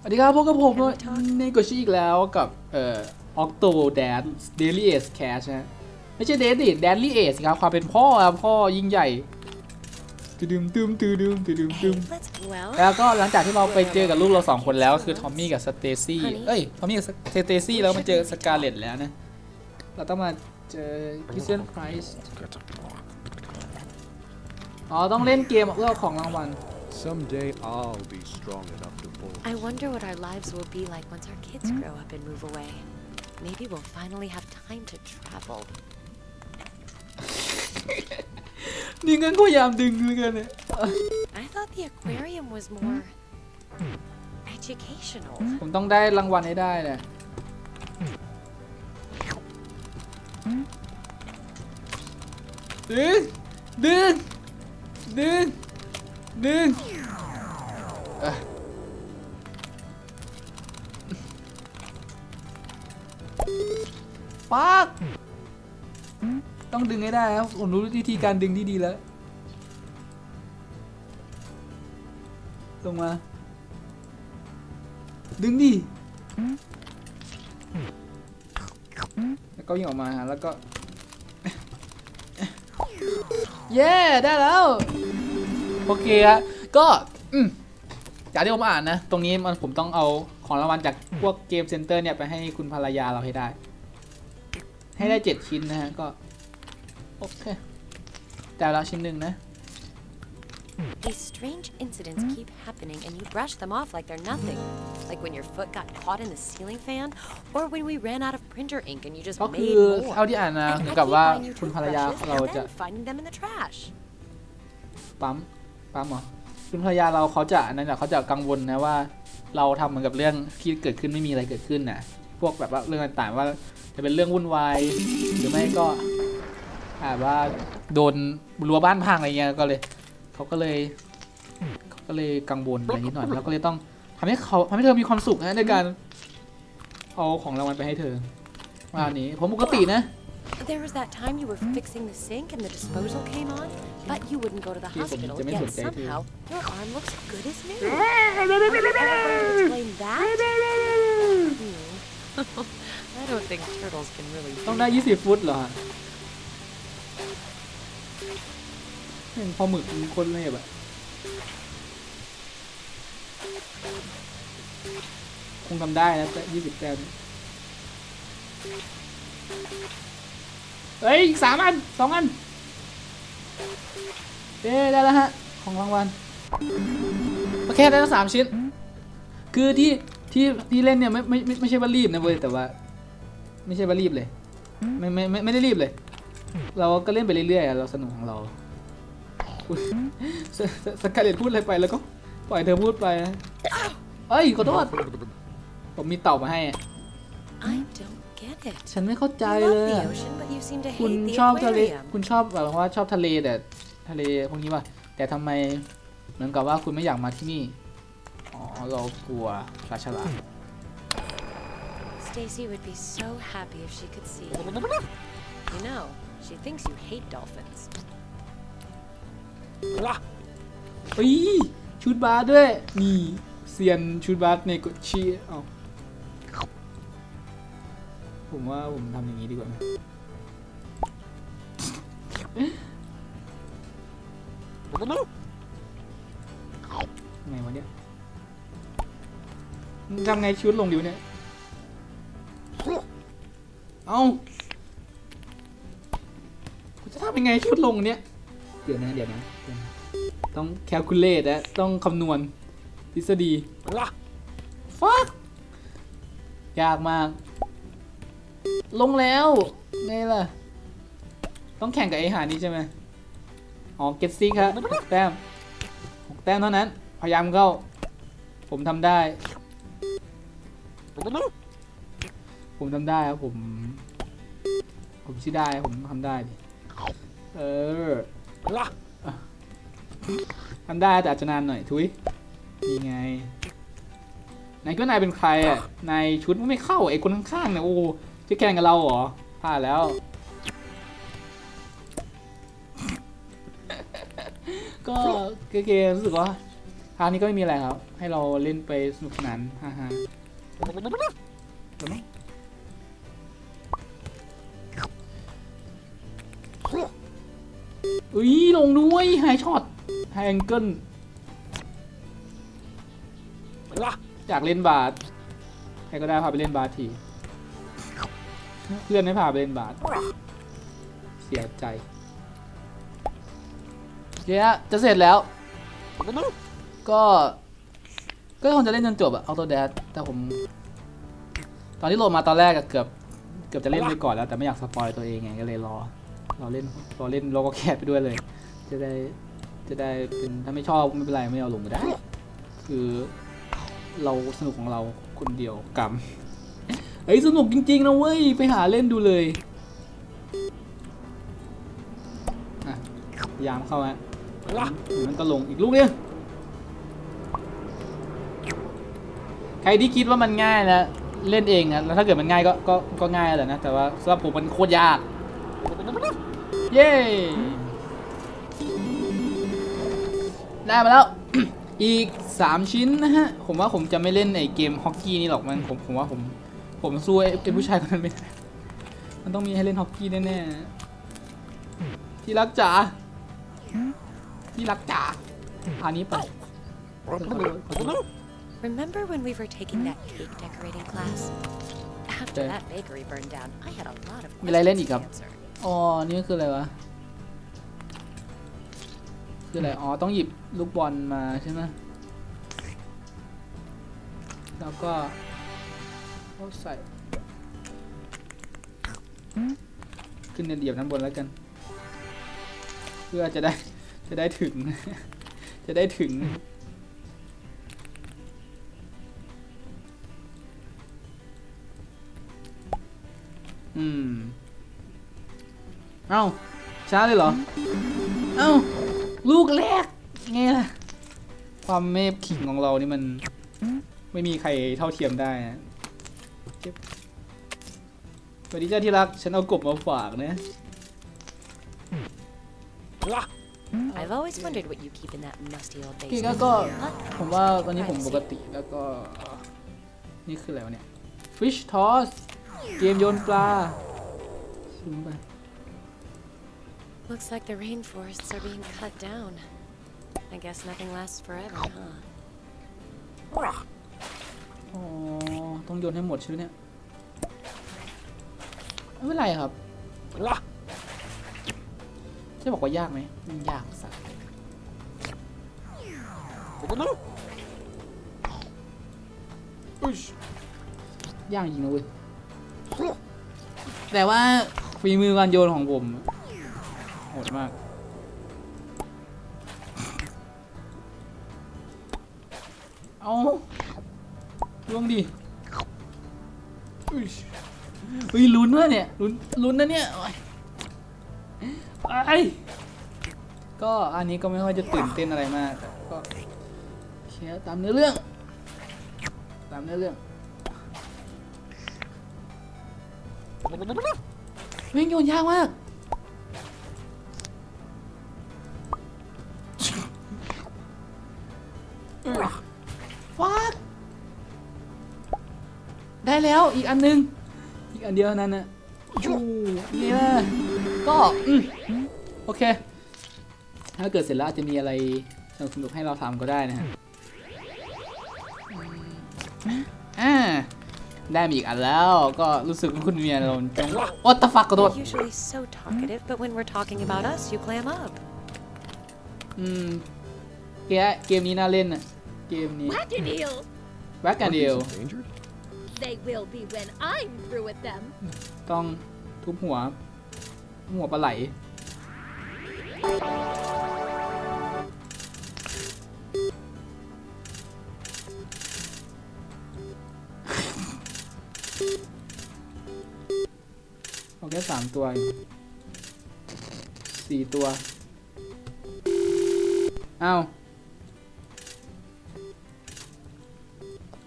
สวัสดีครับพบกับผมในกชิอีกแล้วกับเอ่อ Octo Dad Daily Ace Cash นะไม่ใช่ Daily Daily Ace ครับความเป็นพ่อครับพ่อยิ่งใหญ่ตึมตึมตึมตึมตึมตึม Hey, let's well. แล้วก็หลังจากที่เราไปเจอกับลูกเราสองคนแล้วคือทอมมี่กับสเตซี่ Honey เอ้ยทอมมี่กับสเตซี่แล้วมาเจอสกาเลตแล้วนะเราต้องมาเจอคริสเตียนไพรส์อ๋อต้องเล่นเกมเพื่อเอาของรางวัล Someday I'll be strong enough to pull. I wonder what our lives will be like once our kids grow up and move away. Maybe we'll finally have time to travel. นี่งั้นก็พยายามดึงเหมือนกันเนี่ย I thought the aquarium was more educational. ผมต้องได้รางวัลให้ได้เนี่ยดึง ดึง ดึง ดึง เอ้ยปักต้องดึงให้ได้ครับ ผมรู้วิธีการดึงที่ดีแล้ว ลงมา ดึงดิแล้วก็วิ่งออกมาฮะแล้วก็ เย้ ได้แล้ว โอเคฮะก็อืมจากที่ผมอ่านนะ ตรงนี้มันผมต้องเอาของรางวัลจากพวกเกมเซ็นเตอร์เนี่ยไปให้คุณภรรยาเราให้ได้ ให้ได้เจ็ดชิ้นนะฮะ ก็ โอเค แต่ละชิ้นหนึ่งนะ These strange incidents keep happening and you brush them off like they're nothing. Like when your foot got caught in the ceiling fan, or when we ran out of printer ink and you just ก็คื made อ more. เท่าที่อ่านนะ And เหมือ I นกับ keep ว่า buying you คุณภรรยา toothbrushes เรา and จะ then finding them in the trash. ปั๊ม ปั๊มเหรอคุณภรรยาเราเขาจะนั่นแหละเขาจะกังวลนะว่า เราทำเหมือนกับเรื่องที่เกิดขึ้นไม่มีอะไรเกิดขึ้นนะพวกแบบว่าเรื่องต่างๆว่าจะเป็นเรื่องวุ่นวายหรือไม่ก็แบบว่าโดนรั้วบ้านพังอะไรเงี้ยก็เลยเขาก็เลยเขาก็เลยกังวลอะไรนิดหน่อยเราก็เลยต้องทำให้เขาทำให้เธอมีความสุขนะในการเอาของรางวัลไปให้เธอวันนี้ผมปกตินะ There was that time you were fixing the sink and the disposal came on, but you wouldn't go to the Yes, I hospital, mean, yet it's okay too. somehow your arm looks good as new. Are you ever going to explain that? Hmm. I don't think turtles can really ต้อง do ได้ that. 20ฟุตเหรอฮะเห็นพอหมึกมันคนเลยแบบคงทำได้นะแต่20แต้มเฮ้ยอีกสามอันสองอัน เด้ได้แล้วฮะ ของรางวัล โอเค ได้แล้วสามชิ้น คือที่ที่ที่เล่นเนี่ยไม่ไม่ไม่ไม่ใช่ว่ารีบนะเว้ยแต่ว่า ไม่ใช่ว่ารีบเลย ไม่ไม่ไม่ไม่ได้รีบเลย เราก็เล่นไปเรื่อยๆเราสนุกของเราสกาเลตพูดอะไรไปแล้วก็ปล่อยเธอพูดไปเอ้ยขอโทษผมมีเต่ามาให้ อะ I don't get it. ฉันไม่เข้าใจ You เล love ย the อะ ocean, but you seem to คุณ hate the ชอบทะเล aquarium. คุณชอบแบบว่าชอบทะเลแต่ทะเลพวกนี้ว่ะแต่ทำไมเหมือนกับว่าคุณไม่อยากมาที่นี่อ๋อเรากลัวปลาฉลาม Stacy would be so happy if she could see you. You know, she thinks you hate dolphins. เฮ้ยชุดบาสด้วย นี่เซียนชุดบาสในกดชีเอา ผมว่าผมทำอย่างนี้ดีกว่าไหมไงวะเนี่ยมึงทำไงชุดลงดิวเนี่ย เอากูจะทำยังไงชุดลงเนี่ยเดี๋ยวนะเดี๋ยวนะเดี๋ยวนะ ต้องแคลคูลเลตนะ ต้องคำนวณทฤษฎีฟักยากมาก ลงแล้วไงล่ะ ต้องแข่งกับไอหานี้ใช่ไหมอ๋อเก็ตซิกครับหกแต้มหกแต้มเท่านั้น พยายามเข้า ผมทำได้ ผมทำได้ครับผม ผมชื่อได้ผมทำได้ดิเออทำได้แต่อาจจะนานหน่อยทุยนี่ไงนายคิดว่านายเป็นใครอะนายชุดไม่เข้าไอ้คนข้างๆเนี่ยโอ้ จะแข่งกับเราเหรอพลาดแล้ว ก็เกๆรู้สึกว่าทคราวนี้ก็ไม่มีอะไรครับ ให้เราเล่นไปสนุกสนานฮ่าฮ่าอุ้ยลงด้วยไฮช็อตไฮแองเกิลอยากเล่นบาสใครก็ได้พาไปเล่นบาสที เพื่อนไม่พาไปเล่นบาสเสียใจเดี๋ยวจะเสร็จแล้ว ก็ ก็คงจะเล่นจนจบอะเอาตัวแดดแต่ผม ตอนที่โหลดมาตอนแรกอะเกือบ เกือบจะเล่นไปก่อนแล้วแต่ไม่อยากสปอยตัวเองไงก็เลยรอรอเล่นรอเล่นโลโก้แคทไปด้วยเลย จะได้ จะได้เป็นถ้าไม่ชอบไม่เป็นไรไม่เอาลงก็ได้ คือเราสนุกของเราคนเดียวกรรม เฮ้ยสนุกจริง ๆ นะเว้ย ไปหาเล่นดูเลยอะพยายามเข้าฮะมันก็ลงอีกลูกนึงใครที่คิดว่ามันง่ายนะเล่นเองนะแล้วถ้าเกิดมันง่ายก็ก็ก็ง่ายแหละนะ แต่ว่าสำหรับผมมันโคตรยาก เย้ได้มาแล้ว อีก 3 ชิ้นนะฮะ ผมว่าผมจะไม่เล่นไอเกมฮอกกี้นี่หรอกมันผมผมว่าผม ผมสู้ไอ้ไอ้ผู้ชายคนนั้นไม่ได้มันต้องมีให้เล่นฮอกกี้แน่ๆที่รักจ๋าที่รักจ๋าพานี้ไป Remember when we were taking that cake decorating class? After Okay. that bakery burned down, I had a lot of มีอะไรเล่น questions อีก to ครับ answer. อ๋อ นี่คืออะไรวะ คืออะไร อ๋อ ต้องหยิบลูกบอลมาใช่ไหมแล้วก็ เอาใส่ขึ้นเดียบด้านบนแล้วกัน เพื่อจะได้จะได้ถึง จะได้ถึงอืม เอ้า ช้าเลยเหรอ เอ้า ลูกแรก ไงล่ะ ความเมฟขิงของเรานี่มัน ไม่มีใครเท่าเทียมได้นะเจ็บสวัสดีเจ้าที่รัก ฉันเอากบมาฝากนะ I've always wondered what you keep in that musty old โอเคก็ basement. ก็ But ผมว่าตอนนี้ผมปกติแล้วก็ นี่คืออะไรวะเนี่ย Fish Toss เกมโยนปลาชิมไป looks like the rainforests are being cut down. I guess nothing lasts forever, huh? อ๋อ ต้องโยนให้หมดใช่ไหมเนี่ยไม่เป็นไรครับจะบอกว่ายากไหมมันยากสัสยากจริงนะเว้ยแต่ว่าฝีมือการโยนของผมโหดมาก งดิอุ้ยลุ้นวะเนี่ยลุ้นลุ้นนะเนี่ยไอก็อันนี้ก็ไม่ค่อยจะตื่นเต้นอะไรมากก็แค่ตามเนื้อเรื่อง ตามเนื้อเรื่องเม่งโยนยากมาก แล้วอีกอันนึง อีกอันเดียวเท่านั้นนะชูนี่นะก็อืมโอเค ถ้าเกิดเสร็จแล้วอาจจะมีอะไรสนุกๆให้เราทำก็ได้นะฮะอ่าได้มาอีกอันแล้วก็รู้สึกว่าคุณเมียเราจังโอ๊ตตะฟักกระโดด You're usually so talkative, but when we're talking about us, you clam up. อืมเกมเกมนี้น่าเล่นอะเกมนี้ Wackadeal! แบ็กกันเดียว Monkeys endangered? They will be when I'm through with them. ต้องทุบหัว หัวปลาไหล เอาแค่สามตัวสี่ตัว เอา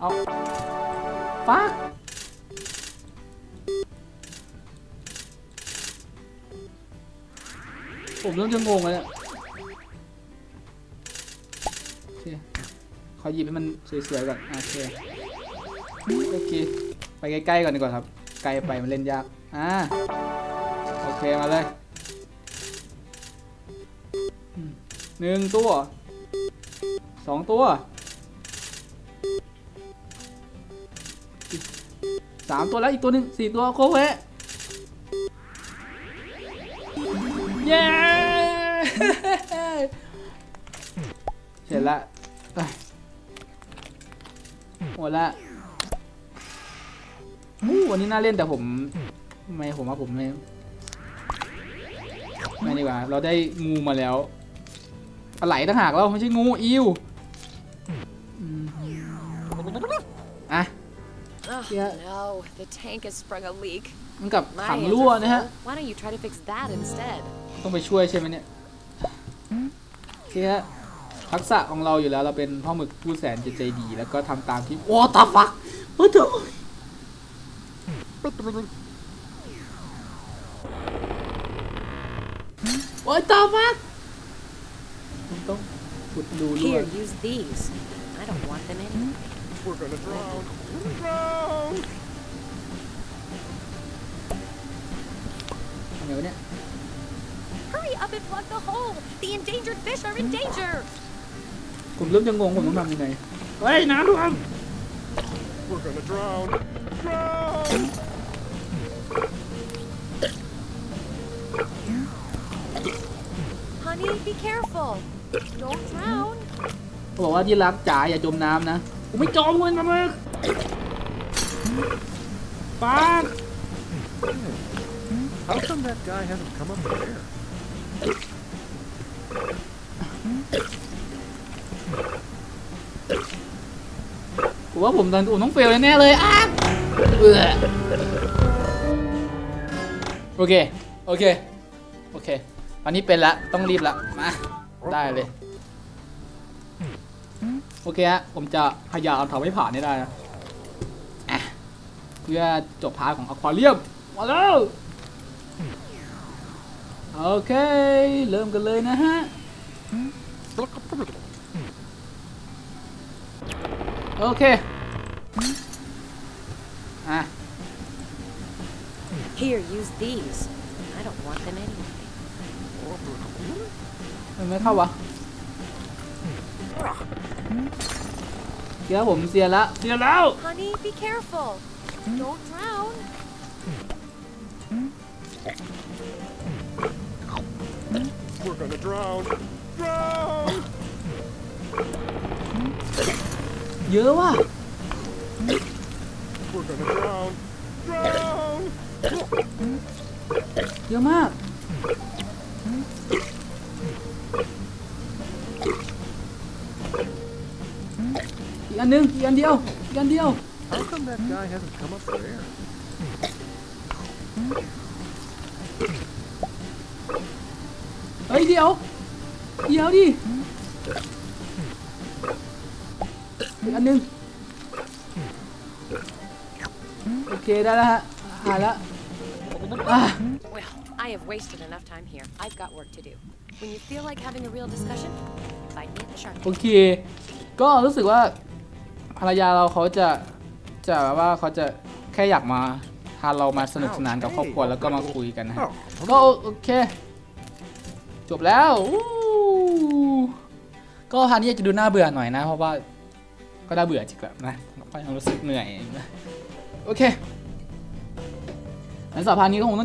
เอา ฟักผมเริ่มจะงงแล้วเนี่ยโอเคขาหยิบให้มันสวยๆก่อน โอเค โอเค ไปใกล้ๆก่อนดีกว่าครับ ไกลไปมันเล่นยาก อ่า โอเค มาเลยหนึ่งตัวสองตัว สามตัวแล้วอีกตัวหนึ่งสี่ตัวโคเวะเย้เสร็จละหมดละอู้วันนี้น่าเล่นแต่ผมไม่ผมว่าผมไม่ไม่ดีกว่า เราได้งูมาแล้วปลาไหลต่างหากเราไม่ใช่งูอิว Yeah. no, the tank has sprung a leak. มันกับ My ถัง hands รั่ว are นะฮะ full. Why don't you try to fix that instead? ต้องไปช่วยใช่ไหมเนี่ยโอเคฮะทักษะของเราอยู่แล้วเราเป็นพ่อหมึกผู้แสนจะใจดี แล้วก็ทำตามที่โอ้ตาฟักเฮ้ยเถอะโอ้ยตาฟักผมต้องขุดรูรั่ว Here, use these. I don't want them anyway. We're gonna drown. We're gonna drown. ทำไงวะเนี่ย Hurry up and plug the hole! The endangered fish are in danger! ผมเริ่มจะงงผมต้องทำยังไงเฮ้ยน้ำท่วม We're gonna drown. Drown. Honey, be careful. Don't drown. เขาบอกว่าที่รักจ๋าอย่าจมน้ำนะผม ไม่จมเลยมาเมกป้าด How come that guy hasn't come up there? ผมว่าผมตอนผมต้องเฟลแน่ๆเลยอ้าเบื่อโอเค โอเค โอเค ตอนนี้เป็นละ ต้องรีบละ มา ได้เลย โอเคฮะผมจะพยายามทำให้ผ่านให้ได้นะอะเพื่อจบพาร์ทของอควาเรียมมาแล้วโอเค เริ่มกันเลยนะฮะ โอเค อะ Here, use these. I don't want them anyway. มันไม่เข้าวะ เดี๋ยวผมเสียละเสียแล้ว Honey, be careful. Don't drown. We're gonna drown. Drown. เยอะว่ะ We're gonna drown. Drown. เยอะมาก อีกอันหนึงอีกอันเดียวอีกอันเดียว How come that guy hasn't come up there? เฮ้ยเดี๋ยว เดี๋ยวดิอีกอันหนึง โอเคได้แล้วฮะหายแล้วอะ Well, I have wasted enough time here. I've got work to do. When you feel like having a real discussion, find me at the shark. โอเค ก็รู้สึกว่า ภรรยาเราเขาจะจะแบบว่าเขาจะแค่อยากมาพาเรามาสนุกสนานกับครอบครัวแล้วก็มาคุยกันนะฮะ Oh, ก็โอเค จบแล้วอู้ก็พาร์ทนี้อาจจะดูน่าเบื่อหน่อยนะ เพราะว่าก็น่าเบื่อจริงๆนะก็ยังรู้สึกเหนื่อยนะโอเคในสัปดาห์นี้ก็คงต้อง